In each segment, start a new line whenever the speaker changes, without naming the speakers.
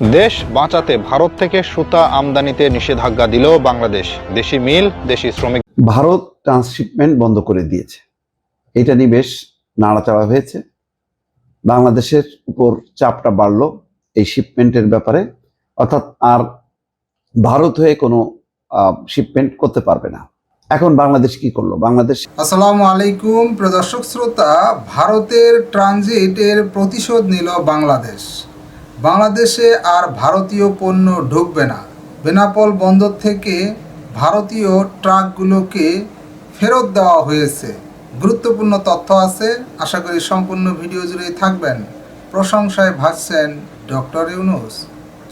দেশ বাঁচাতে ভারত থেকে সুতা আমদানিতে নিষেধাজ্ঞা দিল বাংলাদেশ। দেশি মিল দেশি শ্রমিক।
ভারত ট্রান্সশিপমেন্ট বন্ধ করে দিয়েছে। এটা নিয়ে বেশ নাড়াচাড়া হয়েছে। বাংলাদেশের উপর চাপটা বাড়ল এই শিপমেন্টের ব্যাপারে। অর্থাৎ আর ভারত হয়ে কোনো শিপমেন্ট করতে পারবে না। এখন বাংলাদেশ কি করল? বাংলাদেশ
আসসালামু আলাইকুম প্রদর্শক শ্রোতা ভারতের ট্রানজিটের প্রতিশোধ নিল বাংলাদেশ। বাংলাদেশে আর ভারতীয় পণ্য ঢুকবে না। বেনাপল বন্দর থেকে ভারতীয় ট্রাকগুলোকে ফেরত দেওয়া হয়েছে। গুরুত্বপূর্ণ তথ্য আছে, আশা করি সম্পূর্ণ ভিডিও জুড়েই থাকবেন। প্রশংসায় ভাসছেন ডক্টর ইউনুস।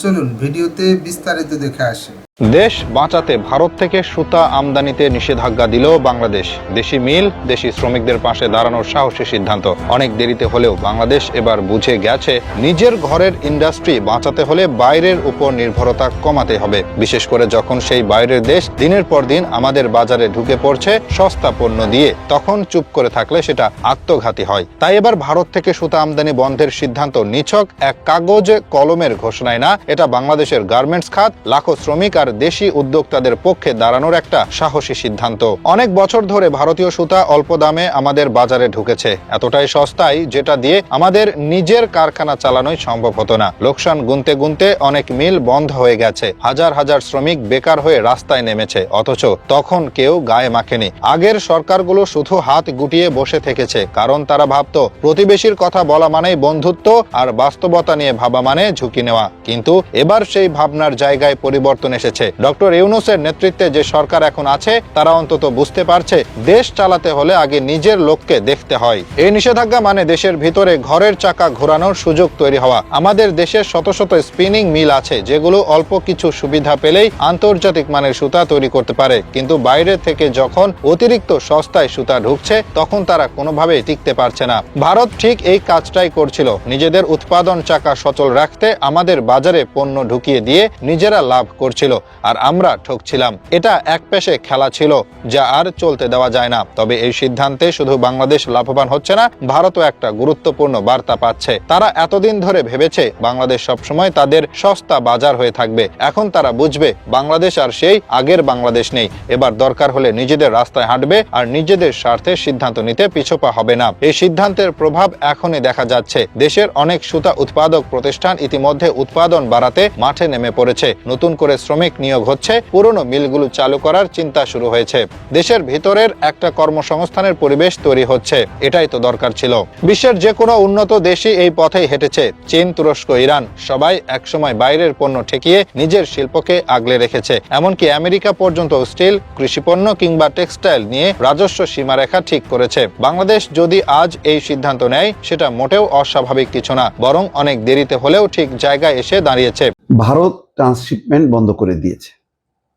চলুন ভিডিওতে বিস্তারিত দেখে আসি।
দেশ বাঁচাতে ভারত থেকে সুতা আমদানিতে নিষেধাজ্ঞা দিল বাংলাদেশ। দেশি মিল, দেশি শ্রমিকদের পাশে দাঁড়ানোর সাহসী সিদ্ধান্ত। অনেক দেরিতে হলেও বাংলাদেশ এবার বুঝে গেছে, নিজের ঘরের ইন্ডাস্ট্রি বাঁচাতে হলে বাইরের উপর নির্ভরতা কমাতে হবে। বিশেষ করে যখন সেই বাইরের দেশ দিনের পর দিন আমাদের বাজারে ঢুকে পড়ছে সস্তা পণ্য দিয়ে, তখন চুপ করে থাকলে সেটা আত্মঘাতী হয়। তাই এবার ভারত থেকে সুতা আমদানি বন্ধের সিদ্ধান্ত নিছক। এক কাগজে কলমের ঘোষণায় না, এটা বাংলাদেশের গার্মেন্টস খাত, লাখো শ্রমিক আর দেশি উদ্যোক্তাদের পক্ষে দাঁড়ানোর একটা সাহসী সিদ্ধান্ত। অনেক বছর ধরে ভারতীয় সুতা অল্প দামে আমাদের বাজারে ঢুকেছে। এতটাই সস্তায় যেটা দিয়ে আমাদের নিজের কারখানা চালানোই সম্ভব হতো না। লোকসান গুনতে গুনতে অনেক মিল বন্ধ হয়ে গেছে। হাজার হাজার শ্রমিক বেকার হয়ে রাস্তায় নেমেছে। অথচ তখন কেউ গায়ে মাখেনি। আগের সরকারগুলো শুধু হাত গুটিয়ে বসে থেকেছে। কারণ তারা ভাবতো, প্রতিবেশীর কথা বলা মানেই বন্ধুত্ব আর বাস্তবতা নিয়ে ভাবা মানে ঝুঁকি নেওয়া। কিন্তু এবার সেই ভাবনার জায়গায় পরিবর্তন এসেছে। ডক্টর ইউনুসের নেতৃত্বে যে সরকার এখন আছে, তারা অন্তত বুঝতে পারছে, দেশ চালাতে হলে আগে নিজের লোককে দেখতে হয়। এই নিষেধাজ্ঞা মানে দেশের ভিতরে ঘরের চাকা ঘোরানোর সুযোগ তৈরি হওয়া। আমাদের দেশের শত শত স্পিনিং মিল আছে, যেগুলো অল্প কিছু সুবিধা পেলেই আন্তর্জাতিক মানের সুতা তৈরি করতে পারে। কিন্তু বাইরে থেকে যখন অতিরিক্ত সস্তায় সুতা ঢুকছে, তখন তারা কোনোভাবেই টিকতে পারছে না। ভারত ঠিক এই কাজটাই করছিল। নিজেদের উৎপাদন চাকা সচল রাখতে আমাদের বাজারে পণ্য ঢুকিয়ে দিয়ে নিজেরা লাভ করছিল। আর আমরা ঠকছিলাম। এটা এক পেশে খেলা ছিল, যা আর চলতে দেওয়া যায় না। তবে এই সিদ্ধান্তে শুধু বাংলাদেশ লাভবান হচ্ছে না, ভারতও একটা গুরুত্বপূর্ণ বার্তা পাচ্ছে। তারা এতদিন ধরে ভেবেছে, বাংলাদেশ সবসময় তাদের সস্তা বাজার হয়ে থাকবে। এখন তারা বুঝবে, বাংলাদেশ আর সেই আগের বাংলাদেশ নেই। এবার দরকার হলে নিজেদের রাস্তায় হাঁটবে আর নিজেদের স্বার্থে সিদ্ধান্ত নিতে পিছপা হবে না। এই সিদ্ধান্তের প্রভাব এখনই দেখা যাচ্ছে। দেশের অনেক সুতা উৎপাদক প্রতিষ্ঠান ইতিমধ্যে উৎপাদন বাড়াতে মাঠে নেমে পড়েছে। নতুন করে শ্রমিক নিয়োগ হচ্ছে, পুরনো মিলগুলো চালু করার চিন্তা শুরু হয়েছে। দেশের ভিতরের একটা কর্মসংস্থানের পরিবেশ তৈরি হচ্ছে, এটাই তো দরকার ছিল। বিশ্বের যে কোনো উন্নত দেশই এই পথেই হেঁটেছে, চীন, তুরস্ক, ইরান, সবাই একসময় বাইরের পণ্য ঠেকিয়ে নিজের শিল্পকে আগলে রেখেছে। এমনকি আমেরিকা পর্যন্ত স্টিল, কৃষিপণ্য কিংবা টেক্সটাইল নিয়ে রাজস্ব সীমারেখা ঠিক করেছে। বাংলাদেশ যদি আজ এই সিদ্ধান্ত নেয়, সেটা মোটেও অস্বাভাবিক কিছু না, বরং অনেক দেরিতে হলেও ঠিক জায়গায় এসে দাঁড়িয়েছে।
ভারত ট্রান্সশিপমেন্ট বন্ধ করে দিয়েছে।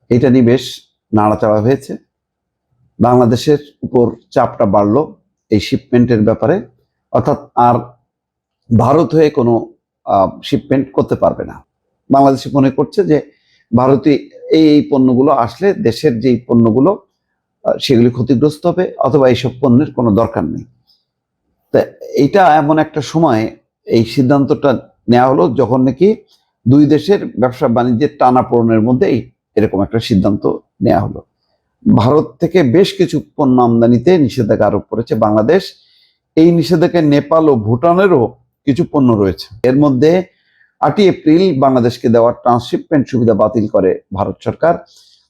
এটা নিয়ে বেশ নাড়াচাড়া হয়েছে। বাংলাদেশের উপর চাপটা বাড়লো এই শিপমেন্টের ব্যাপারে। অর্থাৎ আর ভারত হয়ে কোনো শিপমেন্ট করতে পারবে না। বাংলাদেশ মনে করছে যে ভারতীয় এই এই পণ্যগুলো আসলে দেশের যেই পণ্যগুলো সেগুলি ক্ষতিগ্রস্ত হবে অথবা এইসব পণ্যের কোনো দরকার নেই। তা, এইটা এমন একটা সময় এই সিদ্ধান্তটা নেওয়া হলো যখন নাকি দুই দেশের ব্যবসা বাণিজ্যের টানাপোড়েনের মধ্যে এই এরকম একটা সিদ্ধান্ত নেওয়া হলো। ভারত থেকে বেশ কিছু পণ্য আমদানিতে নিষেধাজ্ঞা আরোপ করেছে বাংলাদেশ। এই নিষেধাজ্ঞায় নেপাল ও ভুটানেরও কিছু পণ্য রয়েছে। এর মধ্যে আটই এপ্রিল বাংলাদেশকে দেওয়া ট্রান্সশিপমেন্ট সুবিধা বাতিল করে ভারত সরকার।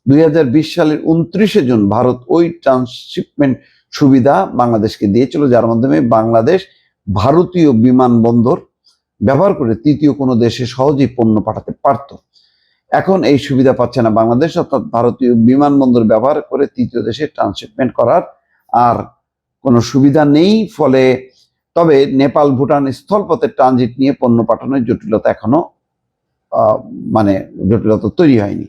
দুই হাজার বিশ সালের উনত্রিশে জুন ভারত ওই ট্রান্সশিপমেন্ট সুবিধা বাংলাদেশকে দিয়েছিল, যার মাধ্যমে বাংলাদেশ ভারতীয় বিমানবন্দর ব্যবহার করে তৃতীয় কোনো দেশে সহজেই পণ্য পাঠাতে পারত। এখন এই সুবিধা পাচ্ছে না বাংলাদেশ, অর্থাৎ ভারতীয় বিমানবন্দর ব্যবহার করে তৃতীয় দেশে ট্রান্সশিপমেন্ট করার আর কোনো সুবিধা নেই, ফলে তবে নেপাল ভুটান স্থলপথে ট্রানজিট নিয়ে পণ্য পাঠানোর জটিলতা এখনও মানে জটিলতা তৈরি হয়নি।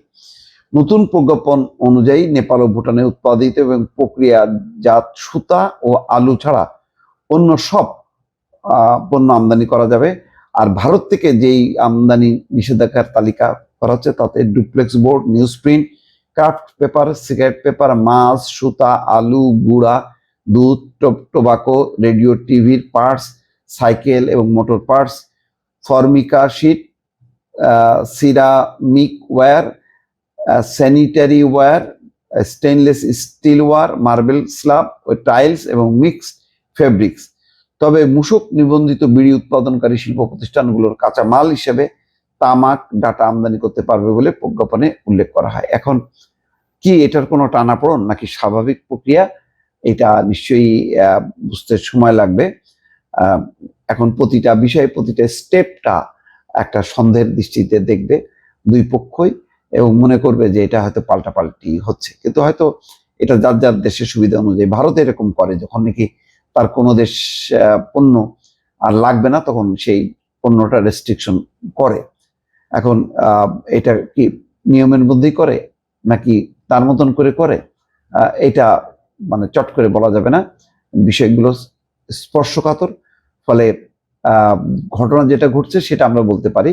নতুন প্রজ্ঞাপন অনুযায়ী নেপাল ও ভুটানে উৎপাদিত এবং প্রক্রিয়াজাত সুতা ও আলু ছাড়া অন্য সব পণ্য আমদানি করা যাবে। আর ভারত থেকে যেই আমদানি নিষেধাজ্ঞার তালিকা করা হচ্ছে, তাতে duplex board newsprint craft paper, cigarette paper, মাছ, সুতা, আলু, গুড়া, দুধ টোবাকো, রেডিও, টিভির পার্টস, সাইকেল এবং motor parts, formica sheet ceramic ware sanitary ware, stainless steel ware, marble slab tiles এবং মিক্সড ফেব্রিক্স। তবে মূসক নিবন্ধিত বিড়ি উৎপাদনকারী শিল্প প্রতিষ্ঠানগুলোর কাঁচামাল হিসেবে তামাক, ডাটা আমদানি করতে পারবে বলে প্রজ্ঞাপনে উল্লেখ করা হয়। এখন কি এটার কোনো টানাপোড়ন নাকি স্বাভাবিক প্রক্রিয়া? এটা নিশ্চয়ই বুঝতে সময় লাগবে। এখন প্রতিটা বিষয়ে প্রতিটা স্টেপটা একটা সন্দেহের দৃষ্টিতে দেখবে দুই পক্ষই এবং মনে করবে যে এটা হয়তো পাল্টাপাল্টি হচ্ছে। কিন্তু হয়তো এটা যার যার দেশের সুবিধা অনুযায়ী ভারত এরকম করে, যখন নাকি তার কোনো দেশ পণ্য আর লাগবে না, তখন সেই পণ্যটা রেস্ট্রিকশন করে। এখন এটা কি নিয়মের মধ্যেই করে, নাকি তার মতন করে করে? এটা মানে চট করে বলা যাবে না। বিষয়গুলো স্পর্শকাতর। ফলে ঘটনা যেটা ঘটছে সেটা আমরা বলতে পারি।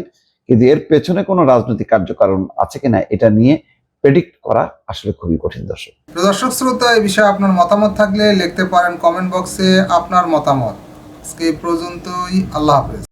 কিন্তু এর পেছনে কোনো রাজনৈতিক কার্যকারণ আছে কিনা, এটা নিয়ে প্রেডিক্ট করা আসলে খুবই কঠিন দর্শক।
দর্শক, শ্রোতা, এই বিষয়ে আপনার মতামত থাকলে লিখতে পারেন কমেন্ট বক্সে আপনার মতামত। আজকে এই পর্যন্তই, আল্লাহ হাফেজ।